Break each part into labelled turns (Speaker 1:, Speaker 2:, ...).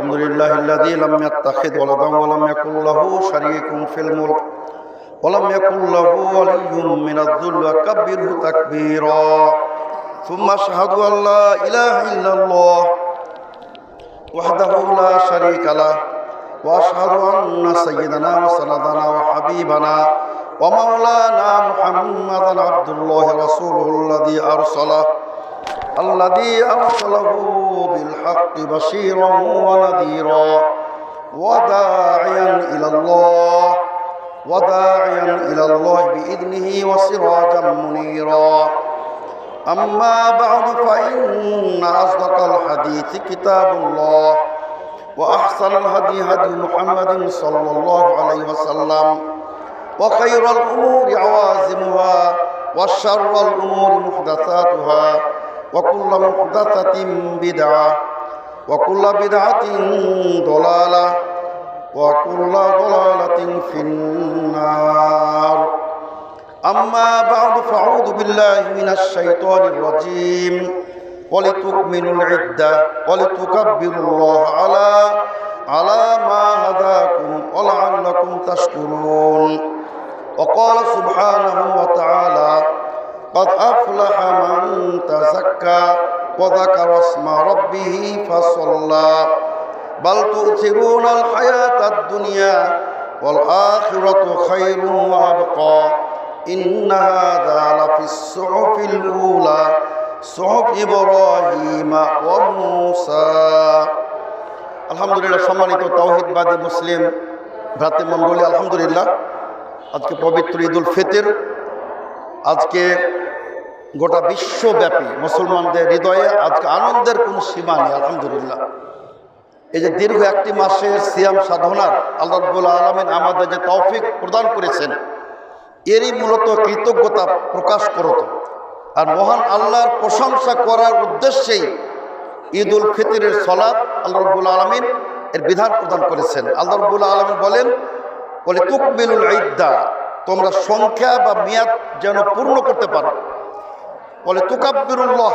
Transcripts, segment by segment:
Speaker 1: الحمد لله الذي لم يتخذ ولدا ولم يكن له شريك في الملك ولم يكن له ولي من الذل وكبره تكبيرا ثم اشهد ان لا اله الا الله وحده لا شريك له واشهد ان سيدنا وسندنا وحبيبنا ومولانا محمدا عبد الله رسوله الذي ارسله الذي أرسله بالحق بشيرا ونذيرا وداعيا إلى الله وداعيا إلى الله بإذنه وسراجا منيرا. أما بعد فإن أصدق الحديث كتاب الله وأحسن الهدي هدي محمد صلى الله عليه وسلم وخير الأمور عوازمها وشر الأمور محدثاتها وكل محدثة بدعة وكل بدعة ضلالة وكل ضلالة في النار. أما بعد فأعوذ بالله من الشيطان الرجيم. ولتكملوا العدة ولتكبروا الله على على ما هداكم ولعلكم تشكرون. وقال سبحانه وتعالى قد أفلح من تزكى وذكر اسم ربه فصلى بل تؤثرون الحياة الدنيا والآخرة خير وأبقى إن هذا لفي الصحف الأولى صحف إبراهيم وموسى আলহামদুলিল্লাহ সম্মানিত তৌহিদবাদী মুসলিম ভ্রাতৃমণ্ডলী আলহামদুলিল্লাহ আজকে পবিত্র ঈদুল ফিতর আজকে গোটা বিশ্বব্যাপী মুসলমানদের হৃদয়ে আজকে আনন্দের কোনো সীমা নেই, আলহামদুলিল্লাহ। এই যে দীর্ঘ একটি মাসের সিয়াম সাধনার আল্লাহ রব্বুল আলমিন আমাদের যে তৌফিক প্রদান করেছেন, এরই মূলত কৃতজ্ঞতা প্রকাশ করত। আর মহান আল্লাহর প্রশংসা করার উদ্দেশ্যেই ঈদ উল ফিতরের সলাদ আল্লাহ রব্বুল আলমিন এর বিধান প্রদান করেছেন। আল্লাহ আলমিন বলেন বলে তুকমিলুল ঈদ্দা। তোমরা সংখ্যা বা মেয়াদ যেন পূর্ণ করতে পারো। বলে, তুকাব্বিরুল্লাহ,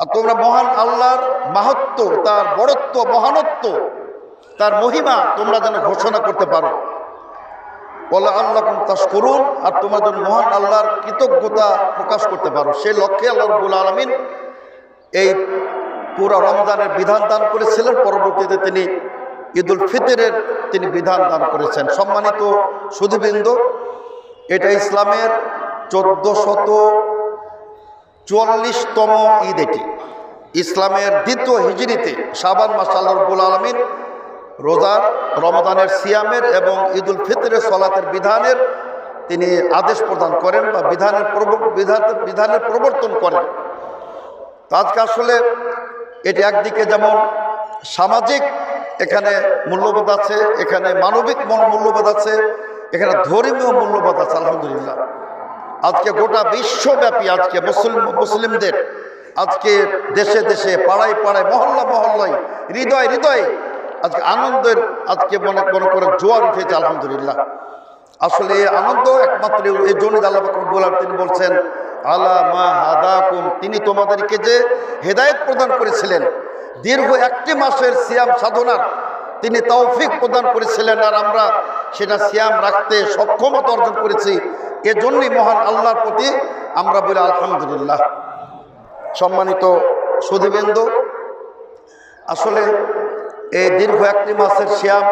Speaker 1: আর তোমরা মহান আল্লাহর মাহাত্ম, তার বড়ত্ব, মহানত্ব, তার মহিমা তোমরা যেন ঘোষণা করতে পারো। বলে আল্লাহ তাস করুন আর তোমরা যেন মহান আল্লাহর কৃতজ্ঞতা প্রকাশ করতে পারো। সেই লক্ষ্যে আল্লাহ রবুল আলমিন এই পুরা রমজানের বিধান দান করেছিলেন। পরবর্তীতে তিনি ঈদুল ফিতরের তিনি বিধান দান করেছেন। সম্মানিত সুধীবৃন্দ এটা ইসলামের চোদ্দ শত চুয়াল্লিশতম ঈদ এটি। ইসলামের দ্বিতীয় হিজড়িতে শাবান মাস আলমিন রোজার রমদানের সিয়ামের এবং ঈদুল ফিতরের সলাতের বিধানের তিনি আদেশ প্রদান করেন বা বিধানের বিধানের প্রবর্তন করেন। আজকে আসলে এটি একদিকে যেমন সামাজিক এখানে মূল্যবোধ আছে, এখানে মানবিক মূল্যবোধ আছে এখানে ধর্মীয় মূল্যবোধ আছে, আলহামদুলিল্লাহ। আজকে গোটা বিশ্বব্যাপী আজকে মুসলিম, মুসলিমদের আজকে দেশে দেশে, পাড়ায় পাড়ায়, মহল্লা, মহল্লায়, হৃদয় হৃদয় আজকে আনন্দের, আজকে মনে মনে করে জোয়ার উঠেছে, আলহামদুলিল্লাহ। আসলে আনন্দ একমাত্র এই জন্য আল্লাহ তিনি বলছেন, আলা মা হাদাকুম তিনি তোমাদেরকে যে হেদায়েত প্রদান করেছিলেন, দীর্ঘ একটি মাসের সিয়াম সাধনার তিনি তৌফিক প্রদান করেছিলেন, আর আমরা সেটা সিয়াম রাখতে সক্ষমতা অর্জন করেছি। এজন্যই মহান আল্লাহর প্রতি আমরা বলি আলহামদুলিল্লাহ। সম্মানিত সুধীবৃন্দ, আসলে এই দীর্ঘ একটি মাসের শ্যাম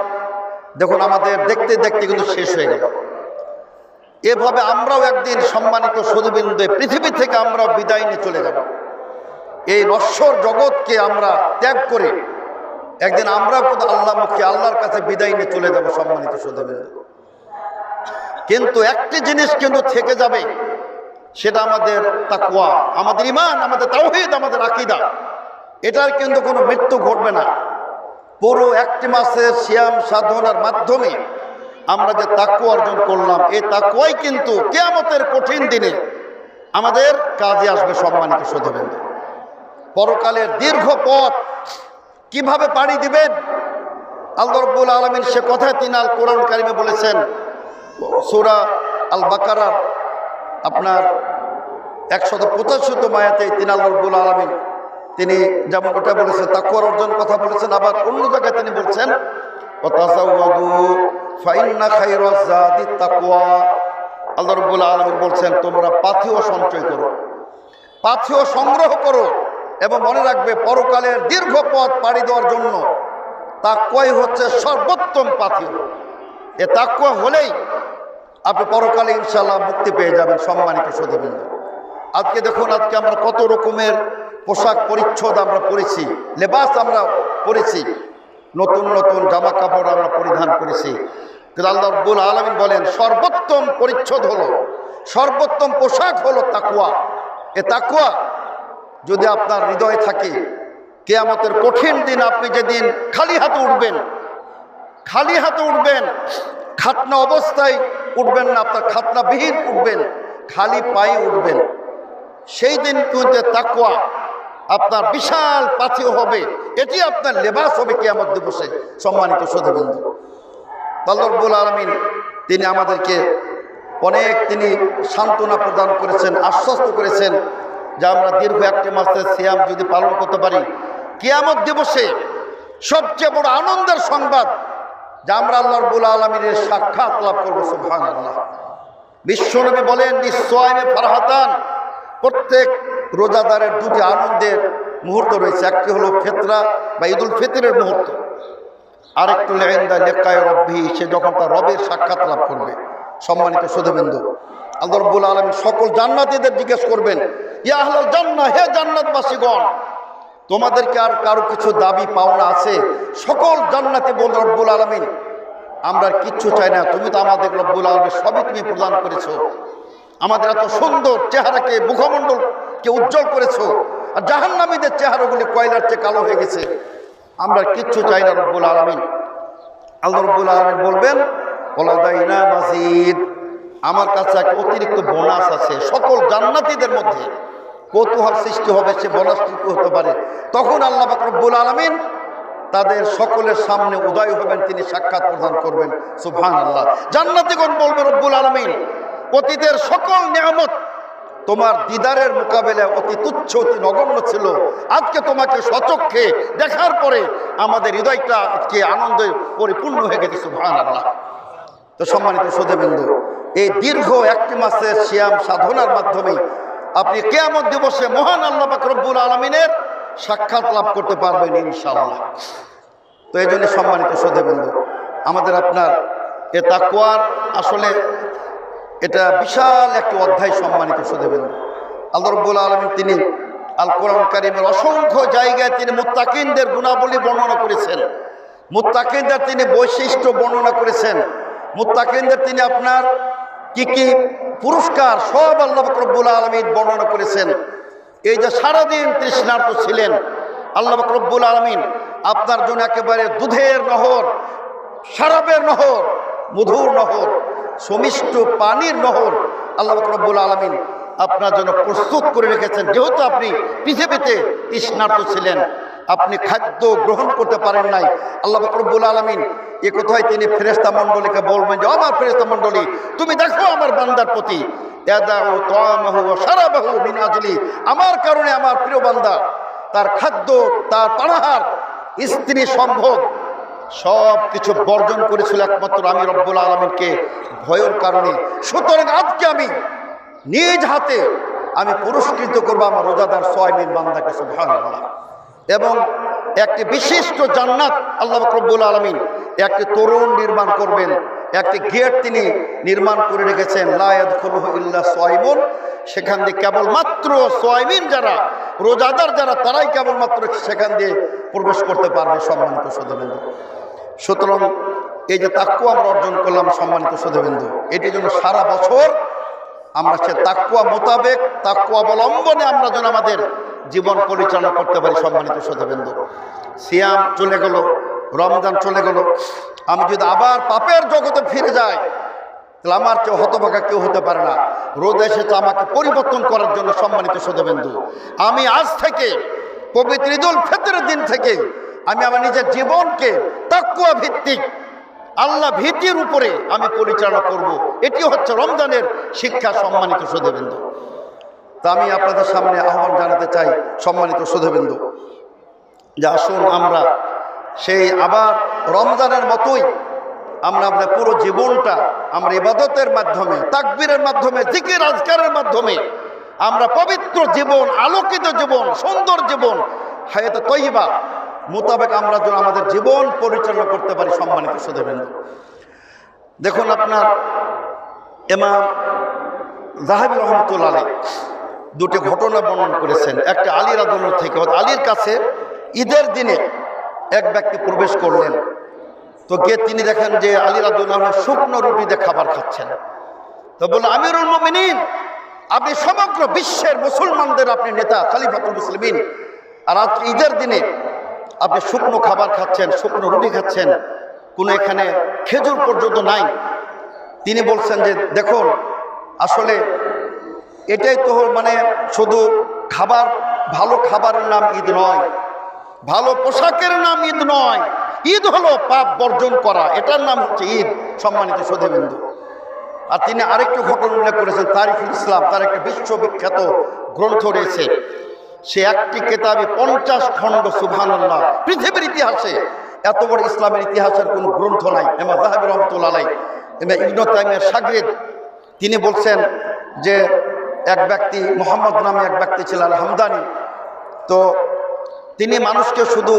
Speaker 1: দেখুন, আমাদের দেখতে দেখতে কিন্তু শেষ হয়ে গেল। এভাবে আমরাও একদিন সম্মানিত সুধীবৃন্দে পৃথিবী থেকে আমরা বিদায় নিয়ে চলে যাব। এই নশ্বর জগৎকে আমরা ত্যাগ করে একদিন আমরা আল্লাহ মুখে আল্লাহর কাছে বিদায় নিয়ে চলে যাব সম্মানিত সুধীবৃন্দ কিন্তু একটি জিনিস কিন্তু থেকে যাবে, সেটা আমাদের তাকুয়া আমাদের ইমান আমাদের তাওহিদ, আমাদের আকিদা। এটার কিন্তু কোনো মৃত্যু ঘটবে না। পুরো একটি মাসের শ্যাম সাধনার মাধ্যমে আমরা যে তাকু অর্জন করলাম, এই তাকুয়াই কিন্তু কেয়ামতের কঠিন দিনে আমাদের কাজে আসবে সম্মানিত সধবেন্দ্র পরকালের দীর্ঘ পথ কীভাবে পাড়ি দিবেন? আল্লাহ আলমিন সে কথায় তিনি আল কোরআন কারিমে বলেছেন, সুরা আল বাকারার আপনার একশত পঁচাশত মায়াতে তিন আল্লাহ আলমিন, তিনি যেমন ওটা বলেছেন তাকুয়ার অর্জন কথা বলেছেন, আবার অন্য জায়গায় তিনি বলছেন, "ওয়াতাজাওয়াদু ফাইন্না খাইরাজ জাদি তাকওয়া। আল্লাহ রাব্বুল আলামিন বলছেন, তোমরা পাথেয় সঞ্চয় করো, পাথিও সংগ্রহ করো। এবং মনে রাখবে পরকালের দীর্ঘ পথ পাড়ি দেওয়ার জন্য তাকুয়াই হচ্ছে সর্বোত্তম পাথেয় এ তাকুয়া হলেই আপনি পরকালে ইনশাল্লাহ মুক্তি পেয়ে যাবেন, সম্মানিত সদীবৃন্দ আজকে দেখুন, আজকে আমরা কত রকমের পোশাক পরিচ্ছদ আমরা পরেছি, লেবাস আমরা পরেছি, নতুন নতুন জামা কাপড় আমরা পরিধান করেছি। কিন্তু আল্লাহ রব্বুল আলমিন বলেন, সর্বোত্তম পরিচ্ছদ হলো, সর্বোত্তম পোশাক হলো তাকুয়া এ তাকুয়া যদি আপনার হৃদয়ে থাকে, কেয়ামতের কঠিন দিন আপনি যেদিন খালি হাতে উঠবেন, খালি হাতে উঠবেন, খাতনা অবস্থায় উঠবেন না, আপনার খাতনাবিহীন উঠবেন, খালি পায়ে উঠবেন। সেই দিন কিন্তু তাকুয়া আপনার বিশাল পাথিও হবে, এটি আপনার লেবাস হবে কেয়ামত দিবসে, সম্মানিত সদীবন্ধু তাল্লবুল আলমিন, তিনি আমাদেরকে অনেক তিনি সান্ত্বনা প্রদান করেছেন, আশ্বস্ত করেছেন যে আমরা দীর্ঘ একটি মাসের সিয়াম যদি পালন করতে পারি। কেয়ামত দিবসে সবচেয়ে বড় আনন্দের সংবাদ যা আমরা আল্লাহ রবুল আলমিনের সাক্ষাৎ লাভ করব সুবহান আল্লাহ বিশ্বনবী বলেন নিশ্চয় ফারহাতান। প্রত্যেক রোজাদারের দুটি আনন্দের মুহূর্ত রয়েছে। একটি হলো ফেতরা বা ঈদুল ফিতরের মুহূর্ত। আরেকটু লেহেন্দা লেখায় রব্বি, সে যখন তার রবের সাক্ষাৎ লাভ করবে। সম্মানিত সুধবিন্দু আল্লাহ আলমী সকল জান্নাতীদের জিজ্ঞেস করবেন, ইয়া আহলাল জান্নাহ, হে জান্নাতবাসীগণ, তোমাদেরকে আর কারও কিছু দাবি, পাওনা আছে? সকল জান্নাতে বল রব্বুল আলমিন, আমরা কিচ্ছু চাই না, তুমি তো আমাদের রব্বুল আলমীর সবই তুমি প্রদান করেছ। আমাদের এত সুন্দর চেহারাকে, মুখমণ্ডলকে উজ্জ্বল করেছ, আর জাহান্নামীদের চেহারাগুলি কয়লার চেয়ে কালো হয়ে গেছে। আমরা কিচ্ছু চাই না রব্বুল আলমিন। আল্লাহ রব্বুল আলমিন বলবেন ওলাদাইনা মাজিদ। আমার কাছে একটা অতিরিক্ত বোনাস আছে। সকল জান্নাতীদের মধ্যে কৌতূহল সৃষ্টি হবে, সে বোনাস সৃষ্টি হতে পারে। তখন আল্লাহ রব্বুল আলমিন তাদের সকলের সামনে উদয় হবেন, তিনি সাক্ষাৎ প্রদান করবেন। সুবহান আল্লাহ জান্নাতিগণ বলবে, রব্বুল আলমিন, অতীতের সকল নিয়ামত তোমার দিদারের মোকাবেলায় অতি তুচ্ছ, অতি নগণ্য ছিল। আজকে তোমাকে সচক্ষে দেখার পরে আমাদের হৃদয়টা আজকে আনন্দে পরিপূর্ণ হয়ে গেছে সুবহান আল্লাহ তো সম্মানিত সুধেবিন্দু, এই দীর্ঘ একটি মাসের শ্যাম সাধনার মাধ্যমে আপনি কেয়ামত দিবসে মহান আল্লাহ রব্বুল আলমিনের সাক্ষাৎ লাভ করতে পারবেন ইনশাআল্লাহ। তো এই জন্য সম্মানিত সুধেবিন্দু, আমাদের আপনার এ তাকুয়ার আসলে এটা বিশাল একটি অধ্যায় সম্মানিত সুধেবিন্দু। আল্লাহ রব্বুল আলমিন তিনি আল কোরআন কারিমের অসংখ্য জায়গায় তিনি মুত্তাকিনদের গুণাবলী বর্ণনা করেছেন। মুত্তাকিনদের তিনি বৈশিষ্ট্য বর্ণনা করেছেন। মুত্তাকিনদের তিনি আপনার কি কি পুরস্কার সব আল্লাহ রব্বুল আলমিন বর্ণনা করেছেন। এই যে সারাদিন তৃষ্ণার্ত ছিলেন আল্লাহ রব্বুল আলমিন, আপনার জন্য একেবারে দুধের নহর, শারাবের নহর, মধুর নহর, সমিষ্ট পানির নহর আল্লাহ রব্বুল আলমিন আপনার জন্য প্রস্তুত করে রেখেছেন। যেহেতু আপনি পৃথিবীতে তৃষ্ণার্ত ছিলেন আপনি খাদ্য গ্রহণ করতে পারেন নাই। আল্লাহ রব্বুল আলমিন এ কোথায় তিনি ফেরেস্তা মণ্ডলীকে বলবেন যে আমার ফেরেস্তা মণ্ডলী, তুমি দেখো আমার বান্দার প্রতি। আমার কারণে আমার প্রিয় বান্দা, তার খাদ্য, তার পানাহার, স্ত্রী সম্ভোগ সব কিছু বর্জন করেছিল একমাত্র আমি রব্বুল আলমিনকে ভয়ের কারণে। সুতরাং আজকে আমি নিজ হাতে আমি পুরস্কৃত করব আমার রোজাদার সোয়াইমিন বান্দাকে, সুবহানাল্লাহ। এবং একটি বিশিষ্ট জান্নাত আল্লাহ রব্বুল আলমিন একটি তরুণ নির্মাণ করবেন। একটি গেট তিনি নির্মাণ করে রেখেছেন। ইল্লা সোয়াইমুন সেখান দিয়ে কেবলমাত্র সোয়াইমিন যারা, রোজাদার যারা, তারাই কেবলমাত্র সেখান দিয়ে প্রবেশ করতে পারবে সম্মানিত সদবিন্দু সুতরাং এই যে তাক্কু আমরা অর্জন করলাম সম্মানিত সদবিন্দু এটি জন্য সারা বছর আমরা সে তাকুয়া মোতাবেক তাকুয়া অবলম্বনে আমরা যেন আমাদের জীবন পরিচালনা করতে পারি সম্মানিত সদবিন্দু সিয়াম চলে গেল, রমজান চলে গেল। আমি যদি আবার পাপের জগতে ফিরে যাই, তাহলে আমার কেউ হতভাগা কেউ হতে পারে না। রোদ এসেছে আমাকে পরিবর্তন করার জন্য সম্মানিত সদবিন্দু আমি আজ থেকে পবিত্র ঈদুল ফেতরের দিন থেকে আমি আমার নিজের জীবনকে তাকুয়া ভিত্তিক, আল্লাহ ভীতির উপরে আমি পরিচালনা করব। এটি হচ্ছে রমজানের শিক্ষা সম্মানিত সদবিন্দু তা আমি আপনাদের সামনে আহ্বান জানাতে চাই সম্মানিত সুধবিন্দু যে আসুন আমরা সেই আবার রমজানের মতোই আমরা আমাদের পুরো জীবনটা আমরা ইবাদতের মাধ্যমে, তাকবীরের মাধ্যমে, জিকির, আজকারের মাধ্যমে আমরা পবিত্র জীবন, আলোকিত জীবন, সুন্দর জীবন, হায়াতে তৈবা মোতাবেক আমরা যেন আমাদের জীবন পরিচালনা করতে পারি সম্মানিত সুধীবৃন্দ দেখুন আপনার এমাম জাহাবি রহমতুল্লাহ দুটি ঘটনা বর্ণন করেছেন। একটা আলীর আদালত থেকে আলীর কাছে ঈদের দিনে এক ব্যক্তি প্রবেশ করলেন। তো গিয়ে তিনি দেখেন যে আলী রাদুল্লাহ শুকনো রুটি দিয়ে খাবার খাচ্ছেন। তো বলল, আমিরুল মোমিনিন, আপনি সমগ্র বিশ্বের মুসলমানদের আপনি নেতা, খালিফাতুল মুসলিমিন। আর আজ ঈদের দিনে আপনি শুকনো খাবার খাচ্ছেন, শুকনো রুটি খাচ্ছেন, কোনো এখানে খেজুর পর্যন্ত নাই। তিনি বলছেন যে, দেখুন, আসলে এটাই তো মানে শুধু খাবার, ভালো খাবারের নাম ঈদ নয়। ভালো পোশাকের নাম ঈদ নয়। ঈদ হলো পাপ বর্জন করা। এটার নাম হচ্ছে ঈদ, সম্মানিত সদীবিন্দু আর তিনি আরেকটু ঘটনা উল্লেখ করেছেন তারিফুল ইসলাম, তার একটা বিশ্ববিখ্যাত গ্রন্থ রয়েছে। সে একটি কেতাবে পঞ্চাশ খণ্ড সুবহান আল্লাহ পৃথিবীর ইতিহাসে। এত বড় ইসলামের ইতিহাসের কোনো গ্রন্থ নাই। এমা জাহাবির রহমতুল্লাহ আলাই ইবন তাইমের সাগরিদ, তিনি বলছেন যে এক ব্যক্তি, মোহাম্মদ নামে এক ব্যক্তি ছিলেন হামদানি। তো তিনি মানুষকে শুধু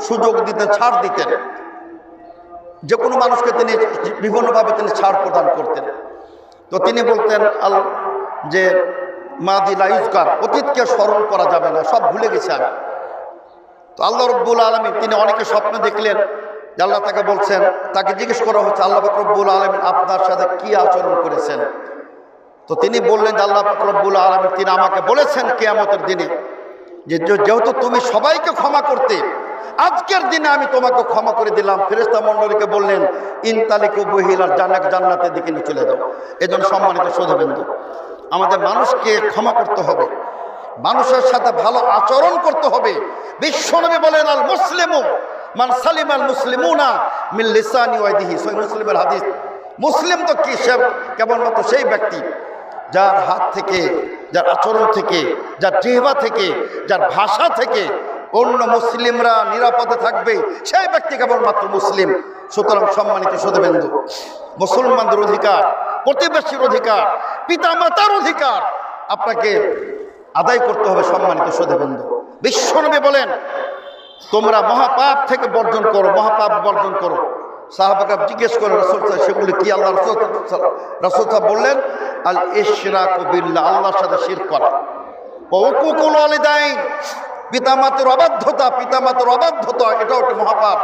Speaker 1: সুযোগ দিতেন ছাড় দিতেন। যে কোনো মানুষকে তিনি বিভিন্নভাবে তিনি ছাড় প্রদান করতেন। তো তিনি বলতেন, আল, যে মাদি লাইজকার অতীতকে স্মরণ করা যাবে না, সব ভুলে গেছে আমি। তো আল্লাহ রব্বুল আলমী তিনি অনেকে স্বপ্ন দেখলেন যে আল্লাহ তাকে বলছেন, তাকে জিজ্ঞেস করা হচ্ছে, আল্লাহ রব্বুল আলমী আপনার সাথে কি আচরণ করেছেন? তো তিনি বললেন যে আল্লাহ রব্বুল আলমী তিনি আমাকে বলেছেন কেয়ামতের দিনে যে যেহেতু তুমি সবাইকে ক্ষমা করতে, আজকের দিনে আমি তোমাকে ক্ষমা করে দিলাম। ফেরেস্তা মণ্ডলীকে বললেন, ইনতালিকু বহিলার জানাক জান্নাতের দিকে নিয়ে চলে যাও। এজন্য সম্মানিত সৌধবিন্দু, আমাদের মানুষকে ক্ষমা করতে হবে। মানুষের সাথে ভালো আচরণ করতে হবে। বিশ্বনবী বলেন, আল মুসলিমু মান সালিম আল মুসলিমুনা মিল লিসানি ওয়াইদিহি। সই মুসলিমের হাদিস। মুসলিম তো কি সে কেবলমাত্র সেই ব্যক্তি। যার হাত থেকে, যার আচরণ থেকে, যার জিহবা থেকে, যার ভাষা থেকে অন্য মুসলিমরা নিরাপদে থাকবে, সেই ব্যক্তি কেবলমাত্র মুসলিম। সুতরাং সম্মানিত সদবেন্দু মুসলমানদের অধিকার, প্রতিবেশীর অধিকার, পিতামাতার অধিকার আপনাকে আদায় করতে হবে সম্মানিত সদবেন্দু বিশ্বনবী বলেন, তোমরা মহাপাপ থেকে বর্জন করো, মহাপাপ বর্জন করো। সাহাবাকা জিজ্ঞেস করে, রসুল সাহেব, সেগুলি কি আল্লাহ রসুল রসুল সাহেব বললেন আল ইশরা কবিল্লা আল্লাহর সাথে শির করা। ও কুকুল আলিদাইন পিতামাতার অবাধ্যতা পিতামাতার অবাধ্যতা, এটাও একটি মহাপাপ।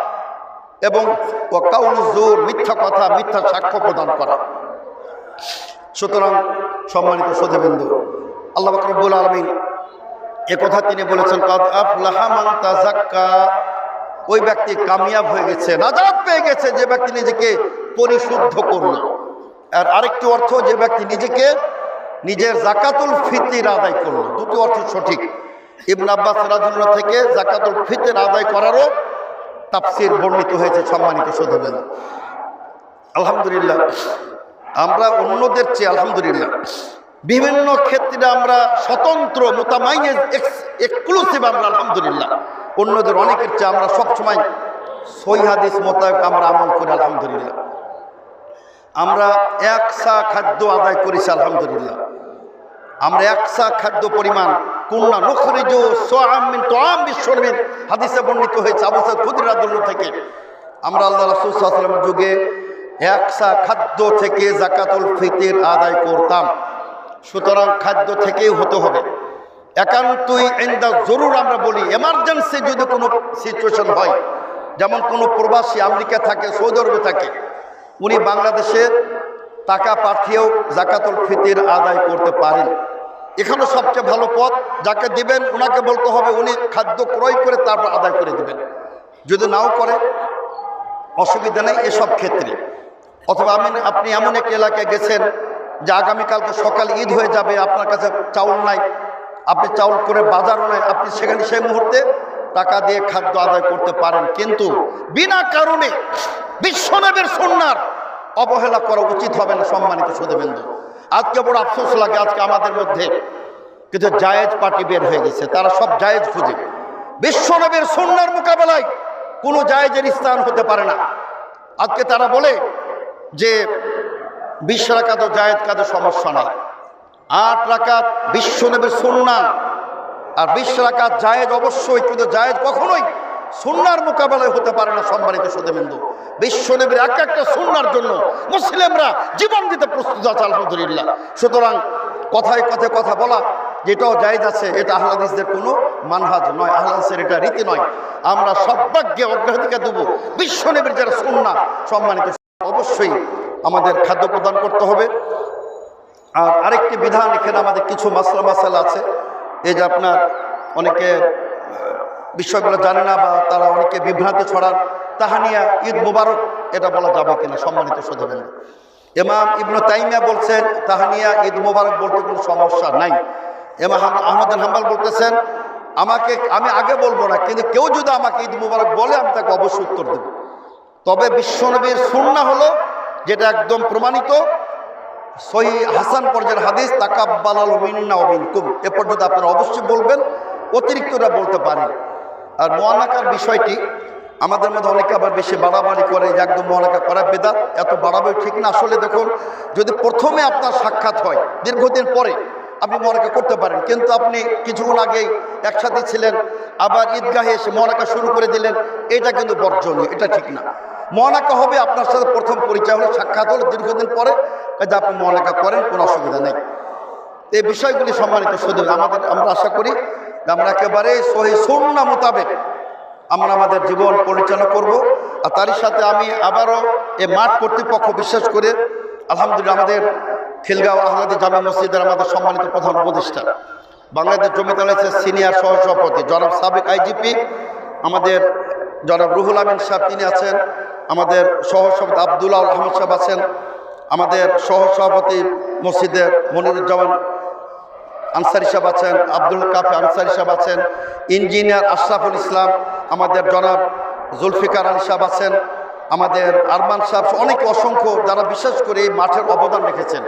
Speaker 1: এবং জোর মিথ্যা কথা, মিথ্যা সাক্ষ্য প্রদান করা। সুতরাং সম্মানিত সদীবিন্দু আল্লাহ রব্বুল আলমিন কথা তিনি বলেছেন, কদ আফলাহা মান তাজাক্কা ওই ব্যক্তি কামিয়াব হয়ে গেছে, নাজাত পেয়ে গেছে, যে ব্যক্তি নিজেকে পরিশুদ্ধ করল। আর আরেকটি অর্থ, যে ব্যক্তি নিজেকে নিজের জাকাতুল ফিতির আদায় করল। দুটো অর্থ সঠিক। ইবন আব্বাস রাজুল্লাহ থেকে জাকাতুল ফিতির আদায় করারও তাফসির বর্ণিত হয়েছে সম্মানিত সদবেন আলহামদুলিল্লাহ, আমরা অন্যদের চেয়ে আলহামদুলিল্লাহ, বিভিন্ন ক্ষেত্রে আমরা স্বতন্ত্র মোতামাইনে এক্সক্লুসিভ আমরা আলহামদুলিল্লাহ। অন্যদের অনেকের চেয়ে আমরা সবসময় সই হাদিস মোতাবেক আমরা আমল করি, আলহামদুলিল্লাহ। আমরা একসা খাদ্য আদায় করেছি, আলহামদুলিল্লাহ। আমরা একসা খাদ্য পরিমাণ, কুন্না নখরিজ সোয়ামিন তোয়াম বিশ্বনবীর হাদিসে বর্ণিত হয়েছে, আবু খুদির থেকে। আমরা আল্লাহ রাসূল যুগে একসা খাদ্য থেকে জাকাতুল ফিতির আদায় করতাম। সুতরাং খাদ্য থেকেই হতে হবে। একান্তই এন্দা জরুর আমরা বলি। এমার্জেন্সি যদি কোনো সিচুয়েশন হয়, যেমন কোনো প্রবাসী আমেরিকা থাকে, সৌদি আরবে থাকে, উনি বাংলাদেশে টাকা পাঠিয়েও জাকাতুল ফিতির আদায় করতে পারেন। এখানে সবচেয়ে ভালো পথ, যাকে দিবেন ওনাকে বলতে হবে, উনি খাদ্য ক্রয় করে তারপর আদায় করে দিবেন। যদি নাও করে, অসুবিধা নেই এসব ক্ষেত্রে। অথবা আমি আপনি এমন এক এলাকায় গেছেন যে আগামীকালকে সকাল ঈদ হয়ে যাবে, আপনার কাছে চাউল নাই আপনি চাউল করে বাজারও নাই আপনি সেখানে সেই মুহূর্তে টাকা দিয়ে খাদ্য আদায় করতে পারেন। কিন্তু বিনা কারণে বিশ্বনবের সন্ন্যার অবহেলা করা উচিত হবে না সম্মানিত সুদেবেন্দু আজকে বড় আফসোস লাগে, আজকে আমাদের মধ্যে কিন্তু জায়েজ পার্টি বের হয়ে গেছে, তারা সব জায়েজ খুঁজে। বিশ্বনবীর সন্ন্যার মোকাবেলায় কোনো জায়েজের স্থান হতে পারে না। আজকে তারা বলে যে বিশ রাকাত ও জায়েজ কাজে সমস্যা নাই। আট রাকাত বিশ্বনবীর সন্না আর বিশ রাকাত জায়েজ অবশ্যই, কিন্তু জায়েজ কখনোই সুন্নার মোকাবেলায় হতে পারে না, সম্মানিত সুদেবিন্দু বিশ্বনবীর এক একটা সুন্নার জন্য মুসলিমরা জীবন দিতে প্রস্তুত আছে, আলহামদুলিল্লাহ। সুতরাং কথায় কথায় কথা বলা, যেটাও জায়েজ আছে, এটা আহ্লাদিসদের কোনো মানহাজ নয়, আহ্লাদিসের এটা রীতি নয়। আমরা সর্বাগ্যে অগ্রাধিকার দেবো বিশ্ব বিশ্বনবীর যারা সুন্না সম্মানিত অবশ্যই আমাদের খাদ্য প্রদান করতে হবে। আর আরেকটি বিধান এখানে আমাদের কিছু মাসলা মাসালা আছে। এই যে আপনার অনেকে বিষয়গুলো জানে না বা তারা অনেকে বিভ্রান্তি ছড়ান তাহানিয়া ঈদ মুবারক এটা বলা যাবে কিনা সম্মানিত সদবেন এমাম ইবনু তাইমিয়া বলছেন তাহানিয়া ঈদ মুবারক বলতে কোনো সমস্যা নাই। এমাম আহমদ হাম্বাল বলতেছেন, আমাকে, আমি আগে বলব না, কিন্তু কেউ যদি আমাকে ঈদ মুবারক বলে, আমি তাকে অবশ্যই উত্তর দেব। তবে বিশ্বনবীর সুন্না হলো, যেটা একদম প্রমাণিত সই হাসান পর্যায়ের হাদিস তাকাব্বাল মিন্না ও মিনকুম। এ পর্যন্ত আপনারা অবশ্যই বলবেন অতিরিক্তরা বলতে পারেন। আর মোয়ানাকার বিষয়টি, আমাদের মধ্যে অনেকে আবার বেশি বাড়াবাড়ি করে, যে একদম মহানাকা করা বেদাত, এত বাড়াবাড়ি ঠিক না। আসলে দেখুন, যদি প্রথমে আপনার সাক্ষাৎ হয়, দীর্ঘদিন পরে আপনি মনাকা করতে পারেন। কিন্তু আপনি কিছুক্ষণ আগেই একসাথে ছিলেন, আবার ঈদগাহে এসে মনাকা শুরু করে দিলেন। এটা কিন্তু বর্জনীয়, এটা ঠিক না। মনাকা হবে আপনার সাথে প্রথম পরিচয় হলো, সাক্ষাৎ হলো দীর্ঘদিন পরে। কাজে আপনি মনাকা করেন, কোনো অসুবিধা নেই। এই বিষয়গুলি সম্মানিত শুধু আমাদের, আমরা আশা করি আমরা একেবারে সহি সন্না মোতাবেক আমরা আমাদের জীবন পরিচালনা করব। আর তারই সাথে আমি আবারও এ মাঠ কর্তৃপক্ষ বিশ্বাস করে, আলহামদুলিল্লাহ আমাদের খিলগাঁও আহলাদি জামা মসজিদের আমাদের সম্মানিত প্রধান উপদেষ্টা। বাংলাদেশ জমিত আলাইসের সিনিয়র সহসভাপতি, জনাব সাবেক আইজিপি, আমাদের জনাব রুহুল আমিন সাহেব, তিনি আছেন। আমাদের সহসভাপতি আবদুল্লাহ আহমদ সাহেব আছেন। আমাদের সহসভাপতি মসজিদের মনিরুজ্জামান আনসারি সাহেব আছেন, আব্দুল কাফি আনসারি সাহেব আছেন, ইঞ্জিনিয়ার আশরাফুল ইসলাম, আমাদের জনাব জুলফিকার আলী সাহেব আছেন, আমাদের আরমান সাহেব, অনেক অসংখ্য যারা বিশেষ করে এই মাঠের অবদান রেখেছেন।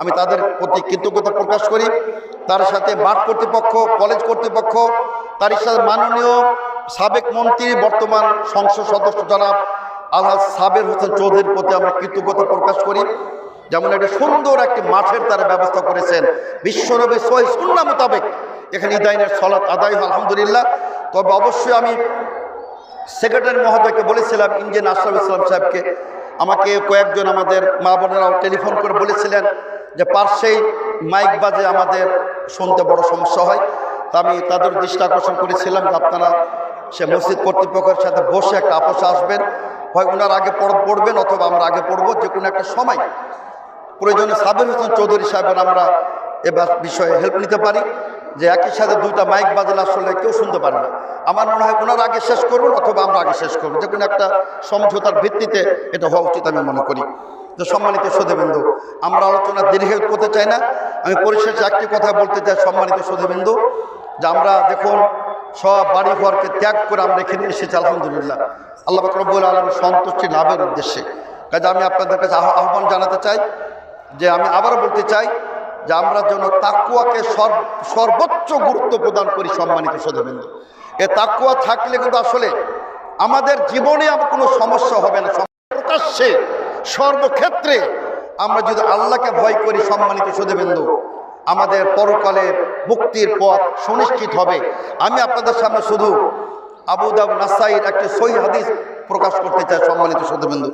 Speaker 1: আমি তাদের প্রতি কৃতজ্ঞতা প্রকাশ করি। তার সাথে মাঠ কর্তৃপক্ষ, কলেজ কর্তৃপক্ষ, তার সাথে মাননীয় সাবেক মন্ত্রী, বর্তমান সংসদ সদস্য জনাব আলহাজ সাবের হোসেন চৌধুরীর প্রতি আমরা কৃতজ্ঞতা প্রকাশ করি। যেমন একটা সুন্দর একটি মাঠের তারা ব্যবস্থা করেছেন। বিশ্বনবী সহি সুন্না মোতাবেক এখানে ইদাইনের সলাৎ আদায় আলহামদুলিল্লাহ। তবে অবশ্যই আমি সেক্রেটারি মহোদয়কে বলেছিলাম ইঞ্জিন আশরাফ ইসলাম সাহেবকে। আমাকে কয়েকজন আমাদের মা বোনেরাও টেলিফোন করে বলেছিলেন যে পার্শ্বেই মাইক বাজে আমাদের শুনতে বড় সমস্যা হয়। তা আমি তাদের দৃষ্টি আকর্ষণ করেছিলাম যে আপনারা সে মসজিদ কর্তৃপক্ষের সাথে বসে একটা আপোষে আসবেন। হয় ওনার আগে পড়- পড়বেন অথবা আমরা আগে পড়ব। যে কোনো একটা সময় প্রয়োজনে সাবির হোসেন চৌধুরী সাহেবের আমরা এ বিষয়ে হেল্প নিতে পারি যে একই সাথে দুইটা মাইক বাজলে আসলে কেউ শুনতে পারে না। আমার মনে হয় ওনারা আগে শেষ করুন অথবা আমরা আগে শেষ করব যে কোনো একটা সমঝোতার ভিত্তিতে এটা হওয়া উচিত আমি মনে করি। তো সম্মানিত সুধীবিন্দু আমরা আলোচনা দীর্ঘ করতে চাই না। আমি পরিশেষে একটি কথা বলতে চাই সম্মানিত সুধীবিন্দু যে আমরা দেখুন সব বাড়ি ঘরকে ত্যাগ করে আমরা এখানে এসেছি, আলহামদুলিল্লাহ। আল্লাহ রব্বুল আলমের সন্তুষ্টি লাভের উদ্দেশ্যে। কাজে আমি আপনাদের কাছে আহ্বান জানাতে চাই, যে আমি আবারও বলতে চাই যে আমরা যেন তাকুয়াকে সর্বোচ্চ গুরুত্ব প্রদান করি সম্মানিত সদবিন্দু এ তাকুয়া থাকলে কিন্তু আসলে আমাদের জীবনে কোনো সমস্যা হবে না। প্রকাশ্যে, সর্বক্ষেত্রে আমরা যদি আল্লাহকে ভয় করি সম্মানিত সদবিন্দু আমাদের পরকালে মুক্তির পথ সুনিশ্চিত হবে। আমি আপনাদের সামনে শুধু আবু দাব নাসাইর একটি সহি হাদিস প্রকাশ করতে চাই সম্মানিত সদবিন্দু